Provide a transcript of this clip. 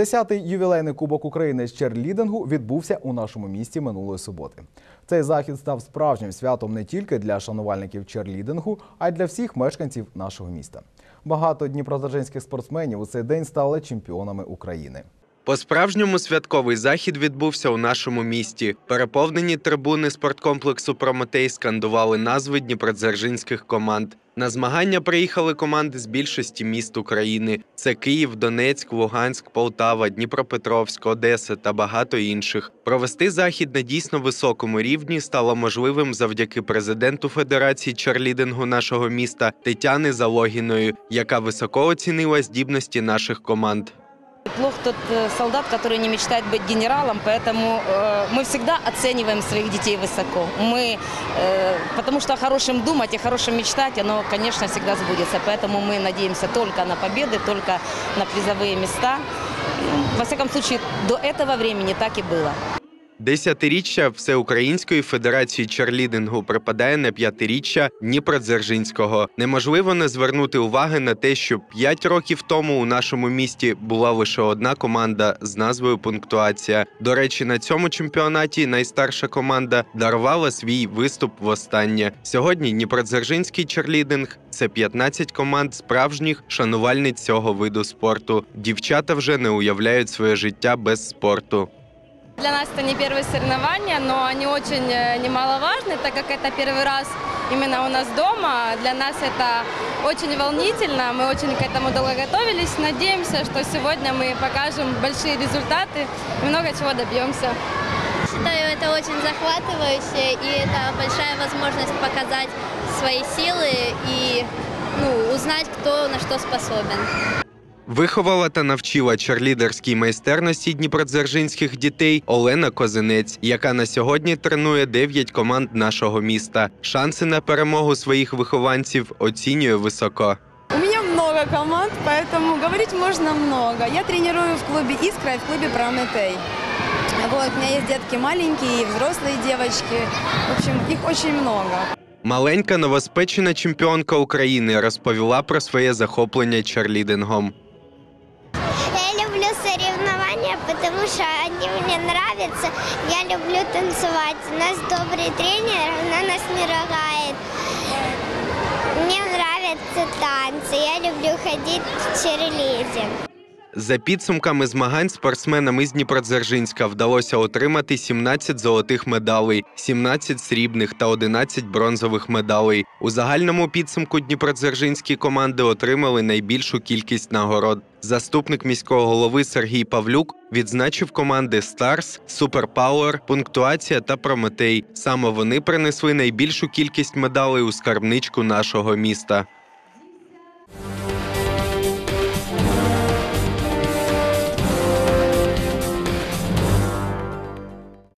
Десятий ювілейний кубок України з черлідингу відбувся у нашому місті минулої суботи. Цей захід став справжнім святом не тільки для шанувальників черлідингу, а й для всіх мешканців нашого міста. Багато дніпродзержинських спортсменів у цей день стали чемпіонами України. По-справжньому святковий захід відбувся у нашому місті. Переповнені трибуни спорткомплексу Прометей скандували назви дніпродзержинських команд. На змагання приїхали команди з більшості міст України: це Київ, Донецьк, Луганськ, Полтава, Дніпропетровськ, Одеса та багато інших. Провести захід на дійсно високому рівні стало можливим завдяки президенту Федерації чарлідингу нашого міста Тетяни Залогіної, яка високо оцінила здібності наших команд Плох тот э, солдат, который не мечтает быть генералом, поэтому э, мы всегда оцениваем своих детей высоко. Мы, э, потому что о хорошем думать, о хорошем мечтать, оно, конечно, всегда сбудется. Поэтому мы надеемся только на победы, только на призовые места. Ну, Во всяком случае, до этого времени так и было. Десятиріччя Всеукраїнської федерації черлідингу припадає на п'ятиріччя Дніпродзержинського. Неможливо не звернути уваги на те, що п'ять років тому у нашому місті була лише одна команда з назвою Пунктуація. До речі, на цьому чемпіонаті найстарша команда дарувала свій виступ востаннє. Сьогодні Дніпродзержинський черлідинг це 15 команд справжніх шанувальниць цього виду спорту. Дівчата вже не уявляють своє життя без спорту. Для нас это не первые соревнования, но они очень э, немаловажны, так как это первый раз именно у нас дома. Для нас это очень волнительно, мы очень к этому долго готовились. Надеемся, что сегодня мы покажем большие результаты и много чего добьемся. Считаю это очень захватывающе, и это большая возможность показать свои силы и ну, узнать, кто на что способен. Виховала та навчила черлідерській майстерності дніпродзержинських дітей Олена Козинець, яка на сьогодні тренує 9 команд нашого міста. Шанси на перемогу своїх вихованців оцінює високо. У меня много команд, поэтому говорить можно много. Я тренирую в клубе «Искра» и в клубе «Прометей». Вот, у меня есть детки маленькие и взрослые девочки. В общем, их очень много. Маленька новоспечена чемпіонка України розповіла про своє захоплення черлідингом. Соревнования, потому что они мне нравятся. Я люблю танцевать. У нас добрый тренер, она нас не ругает. Мне нравятся танцы. Я люблю ходить в черлидинг. За підсумками змагань спортсменам із Дніпродзержинська вдалося отримати 17 золотих медалей, 17 срібних та 11 бронзових медалей. У загальному підсумку Дніпродзержинські команди отримали найбільшу кількість нагород. Заступник міського голови Сергій Павлюк відзначив команди Старс, Суперпауер, Пунктуація та Прометей. Саме вони принесли найбільшу кількість медалей у скарбничку нашого міста.